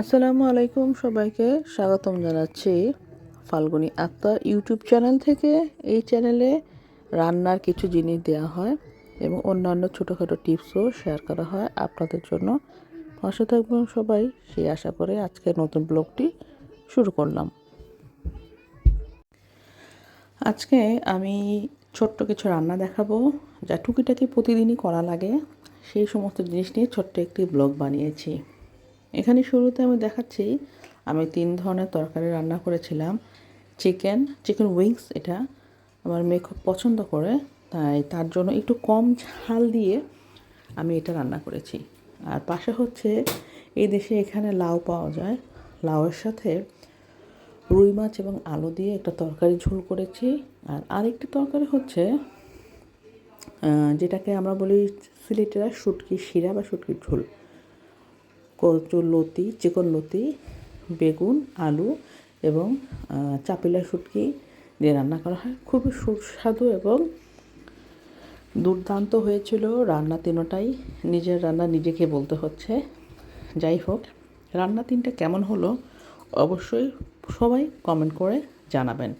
আসসালামু আলাইকুম সবাইকে স্বাগতম জানাচ্ছি ফাল্গুনি আত্মা ইউটিউব চ্যানেল থেকে। এই চ্যানেলে রান্নার কিছু জিনিস দেওয়া হয় এবং অন্যান্য ছোটোখাটো টিপসও শেয়ার করা হয় আপনাদের জন্য। পাশে থাকবেন সবাই, সেই আশা করে আজকে নতুন ব্লগটি শুরু করলাম। আজকে আমি ছোট্ট কিছু রান্না দেখাবো যা টুকিটাকি প্রতিদিনই করা লাগে। সেই সমস্ত জিনিস নিয়ে ছোট্ট একটি ব্লগ বানিয়েছি। এখানে শুরুতে আমি দেখাচ্ছি, আমি তিন ধরনের তরকারি রান্না করেছিলাম। চিকেন চিকেন উইংস এটা আমার মেয়ে খুব পছন্দ করে, তাই তার জন্য একটু কম ঝাল দিয়ে আমি এটা রান্না করেছি। আর পাশে হচ্ছে, এই দেশে এখানে লাউ পাওয়া যায়। লাউয়ের সাথে রুই মাছ এবং আলু দিয়ে একটা তরকারি ঝোল করেছি। আর আরেকটি তরকারি হচ্ছে যেটাকে আমরা বলি সিলেটেরা শুটকি শিরা বা শুটকির ঝোল। কচুর লতি, চিকন লতি, বেগুন, আলু এবং চাপিলা শুটকি দিয়ে রান্না করা হয়। খুবই সুস্বাদু এবং দুর্দান্ত হয়েছিল রান্না তিনোটাই। নিজের রান্না নিজেকে বলতে হচ্ছে। যাই হোক, রান্না তিনটা কেমন হলো অবশ্যই সবাই কমেন্ট করে জানাবেন।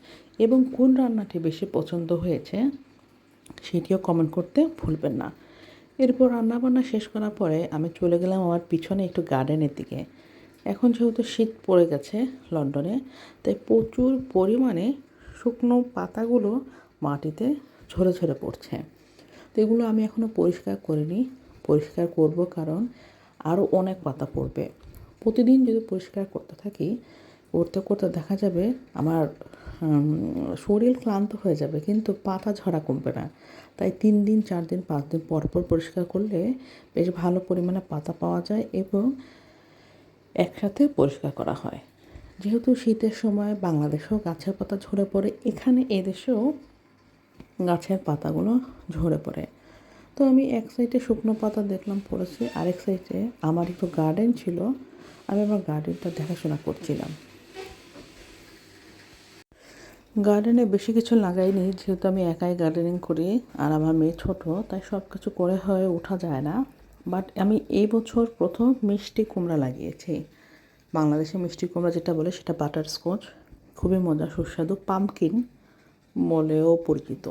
এবং কোন রান্নাটি বেশি পছন্দ হয়েছে সেটিও কমেন্ট করতে ভুলবেন না। এরপর রান্নাবান্না শেষ করার পরে আমি চলে গেলাম আমার পিছনে একটু গার্ডেনের দিকে। এখন যেহেতু শীত পড়ে গেছে লন্ডনে, তাই প্রচুর পরিমাণে শুকনো পাতাগুলো মাটিতে ঝরে ঝরে পড়ছে। তো এগুলো আমি এখনও পরিষ্কার করিনি। পরিষ্কার করব কারণ আরও অনেক পাতা পড়বে। প্রতিদিন যদি পরিষ্কার করতে থাকি করতে করতে দেখা যাবে আমার শরীর ক্লান্ত হয়ে যাবে, কিন্তু পাতা ঝরা কমবে না। তাই তিন দিন, চার দিন, পাঁচ দিন পর পর পরিষ্কার করলে বেশ ভালো পরিমাণে পাতা পাওয়া যায় এবং একসাথে পরিষ্কার করা হয়। যেহেতু শীতের সময় বাংলাদেশেও গাছের পাতা ঝরে পড়ে, এখানে এদেশেও গাছের পাতাগুলো ঝরে পড়ে। তো আমি এক সাইডে শুকনো পাতা দেখলাম পড়েছে, আরেক সাইডে আমার একটু গার্ডেন ছিল, আমি আমার গার্ডেনটা দেখাশোনা করছিলাম। গার্ডেনে বেশি কিছু লাগাইনি, যেহেতু আমি একাই গার্ডেনিং করি আর আমার মেয়ে ছোটো, তাই সব কিছু করে হয়ে ওঠা যায় না। বাট আমি এই বছর প্রথম মিষ্টি কুমড়া লাগিয়েছি। বাংলাদেশে মিষ্টি কুমড়া যেটা বলে সেটা বাটার স্কচ খুবই মজা সুস্বাদু পামকিন বলেও পরিচিত।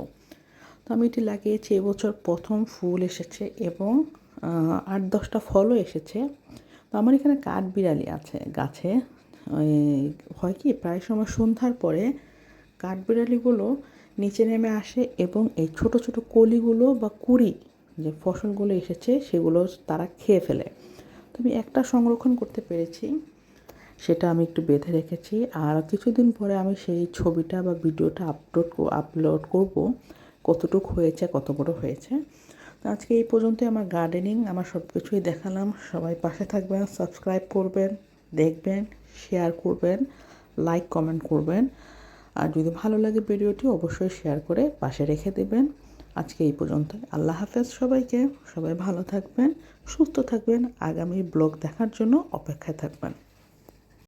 তো আমি এটি লাগিয়েছি এবছর প্রথম ফুল এসেছে এবং আট দশটা ফলও এসেছে। তো আমার এখানে কাঠ বিড়ালি আছে, গাছে। হয় কি, প্রায় সময় সন্ধ্যার পরে কাঠবিড়ালিগুলো নিচে নেমে আসে এবং এই ছোট ছোট কলিগুলো বা কুড়ি যে ফসলগুলো এসেছে সেগুলো তারা খেয়ে ফেলে। তো আমি একটা সংরক্ষণ করতে পেরেছি, সেটা আমি একটু বেঁধে রেখেছি। আর কিছুদিন পরে আমি সেই ছবিটা বা ভিডিওটা আপলোড আপলোড করব, কতটুকু হয়েছে, কত বড় হয়েছে। তো আজকে এই পর্যন্তই আমার গার্ডেনিং আমার সব কিছুই দেখালাম। সবাই পাশে থাকবেন সাবস্ক্রাইব করবেন, দেখবেন শেয়ার করবেন লাইক কমেন্ট করবেন। আর যদি ভালো লাগে ভিডিওটি অবশ্যই শেয়ার করে পাশে রেখে দেবেন। আজকে এই পর্যন্ত আল্লাহ হাফেজ সবাইকে। সবাই ভালো থাকবেন, সুস্থ থাকবেন। আগামী ব্লগ দেখার জন্য অপেক্ষায় থাকবেন।